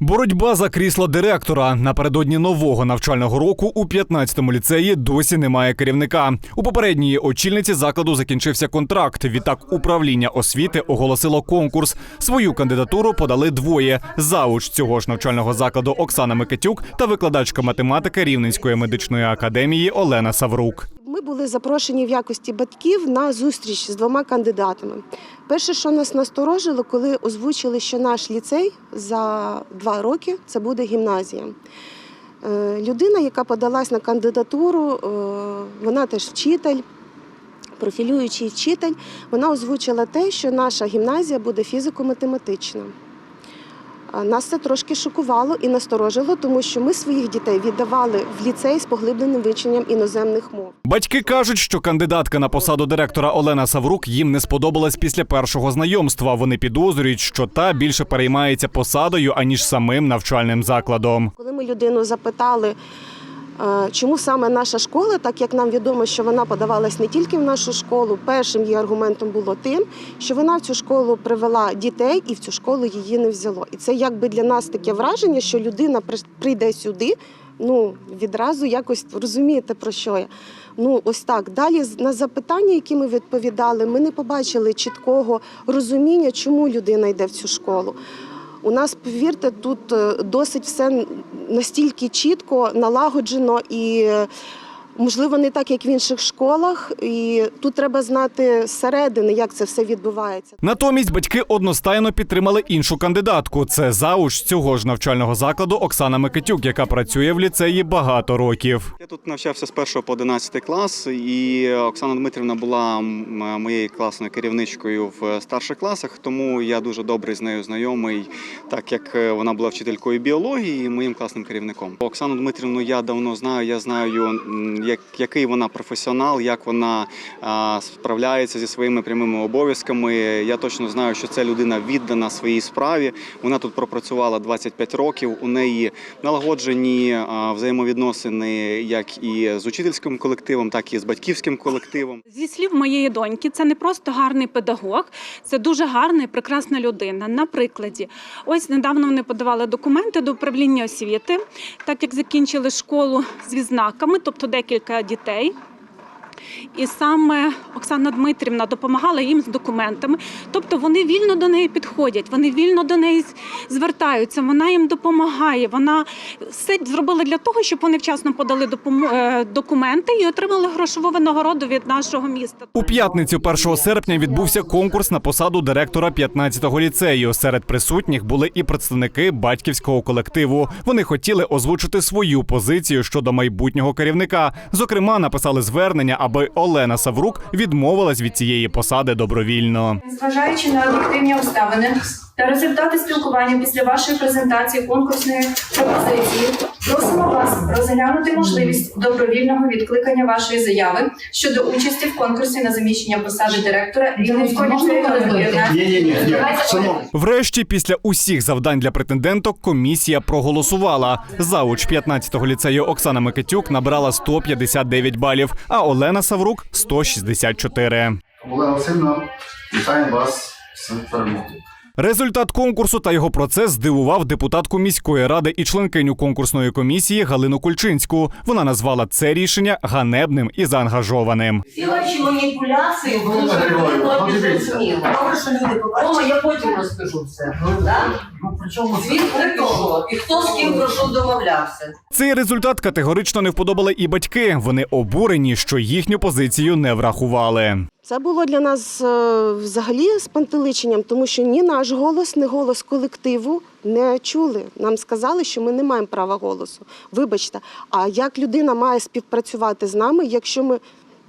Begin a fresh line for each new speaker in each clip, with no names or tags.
Боротьба за крісло директора напередодні нового навчального року у 15-му ліцеї досі немає керівника. У попередньої очільниці закладу закінчився контракт. Відтак управління освіти оголосило конкурс. Свою кандидатуру подали двоє: зауч цього ж навчального закладу Оксана Микитюк та викладачка математики Рівненської медичної академії Олена Саврук.
Ми були запрошені в якості батьків на зустріч з двома кандидатами. Перше, що нас насторожило, коли озвучили, що наш ліцей за два роки це буде гімназія. Е, Людина, яка подалась на кандидатуру, е, вона теж вчитель, профілюючий вчитель, вона озвучила те, що наша гімназія буде фізико-математична. Нас це трошки шокувало і насторожило, тому що ми своїх дітей віддавали в ліцей з поглибленим вивченням іноземних мов.
Батьки кажуть, що кандидатка на посаду директора Олена Саврук їм не сподобалась після першого знайомства. Вони підозрюють, що та більше переймається посадою аніж самим навчальним закладом.
Коли ми людину запитали, чому саме наша школа, так як нам відомо, що вона подавалась не тільки в нашу школу, першим її аргументом було тим, що вона в цю школу привела дітей і в цю школу її не взяло. І це якби для нас таке враження, що людина при- прийде сюди. Ну, відразу якось розумієте про що я. Ну, ось так. Далі на запитання, які ми відповідали, ми не побачили чіткого розуміння, чому людина йде в цю школу. У нас, повірте, тут е, досить все настільки чітко налагоджено і. Можливо, не так, як в інших школах, і тут треба знати зсередини, як це все відбувається.
Натомість батьки одностайно підтримали іншу кандидатку. Це зауч цього ж навчального закладу Оксана Микитюк, яка працює в ліцеї багато років.
Я тут навчався з 1 по 11 клас, і Оксана Дмитрівна була моєю класною керівничкою в старших класах, тому я дуже добре з нею знайомий, так як е, вона була вчителькою біології і моїм класним керівником. Оксану Дмитрівну я давно знаю. Я знаю, м, як, який вона професіонал, як вона а, справляється зі своїми прямими обов'язками. Я точно знаю, що це людина віддана своїй справі. Вона тут пропрацювала 25 років. У неї налагоджені а, взаємовідносини як і з учительським колективом, так і з батьківським колективом.
Зі слів моєї доньки, це не просто гарний педагог, це дуже гарна і прекрасна людина. На прикладі, ось недавно вони подавали документи до управління освіти, так як закінчили школу з відзнаками, тобто декілька дітей. І саме Оксана Дмитрівна допомагала їм з документами. Тобто вони вільно до неї підходять, вони вільно до неї звертаються. Вона їм допомагає. Вона все зробила для того, щоб вони вчасно подали е, документи і отримали грошову винагороду від нашого міста.
У п'ятницю 1 серпня відбувся конкурс на посаду директора 15-го ліцею. Серед присутніх були і представники батьківського колективу. Вони хотіли озвучити свою позицію щодо майбутнього керівника. Зокрема, написали звернення, аби Олена Саврук відмовилась від цієї посади добровільно.
Зважаючи на об'єктивні обставини та результати спілкування після вашої презентації конкурсної пропозиції, просимо вас розглянути можливість добровільного відкликання вашої заяви щодо участі в конкурсі на заміщення посади директора Рівненського ліцею номер 19.
Ні, ні, ні, ні. Шановні.
Врешті, після усіх завдань для претенденток, комісія проголосувала. Зауч 15-го ліцею Оксана Микитюк набрала 159 балів, а Олена Саврук 164.
Олена Васильівна, вітаємо вас з перемогою.
Результат конкурсу та його процес здивував депутатку міської ради і членкиню конкурсної комісії Галину Кульчинську. Вона назвала це рішення ганебним і заангажованим.
Всі ваші маніпуляції
подивіться.
незрозумілі. Добре, що люди побачили. Я потім розкажу все.
Ну?
Звідки пішов? І хто з ким про що домовлявся?
Цей результат категорично не вподобали і батьки. Вони обурені, що їхню позицію не врахували.
Це було для нас е, взагалі спантеличенням, тому що ні наш голос, ні голос колективу не чули. Нам сказали, що ми не маємо права голосу. Вибачте, а як людина має співпрацювати з нами, якщо ми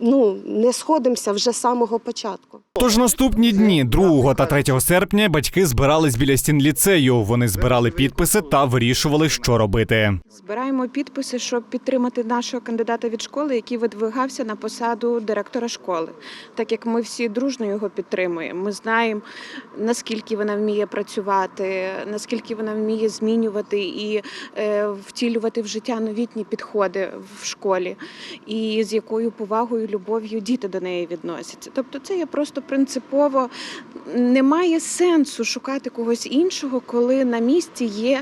ну, не сходимося вже з самого початку?
Тож наступні дні, 2 та 3 серпня, батьки збирались біля стін ліцею. Вони збирали підписи та вирішували, що робити.
Збираємо підписи, щоб підтримати нашого кандидата від школи, який видвигався на посаду директора школи. Так як ми всі дружно його підтримуємо. Ми знаємо, наскільки вона вміє працювати, наскільки вона вміє змінювати і е, втілювати в життя новітні підходи в школі, і з якою повагою любов'ю діти до неї відносяться. Тобто, це є просто принципово. Немає сенсу шукати когось іншого, коли на місці є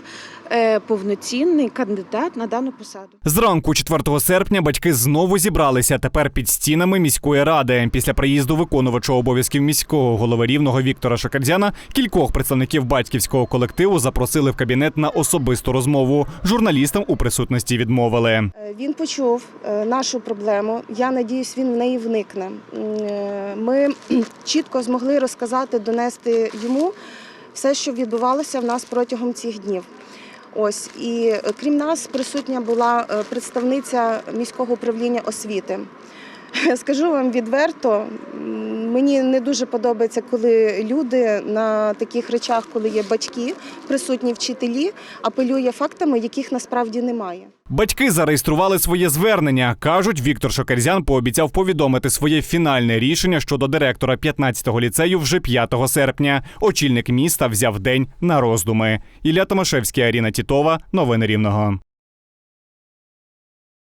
повноцінний кандидат на дану посаду.
Зранку 4 серпня батьки знову зібралися тепер під стінами міської ради. Після приїзду виконувача обов'язків міського голови рівного Віктора Шакардзяна кількох представників батьківського колективу запросили в кабінет на особисту розмову. Журналістам у присутності відмовили.
Е, Він почув е, нашу проблему. Я надіюсь, він в неї вникне. Е, Ми чітко змогли розказати, донести йому все, що відбувалося в нас протягом цих днів. Ось і е, крім нас, присутня була е, представниця міського управління освіти. Скажу вам відверто, мені не дуже подобається, коли люди на таких речах, коли є батьки, присутні вчителі, апелює фактами, яких насправді немає.
Батьки зареєстрували своє звернення. кажуть, Віктор Шокерзян пообіцяв повідомити своє фінальне рішення щодо директора 15-го ліцею вже 5 серпня. Очільник міста взяв день на роздуми. Ілля Томашевський, Аріна Тітова. Новини Рівного.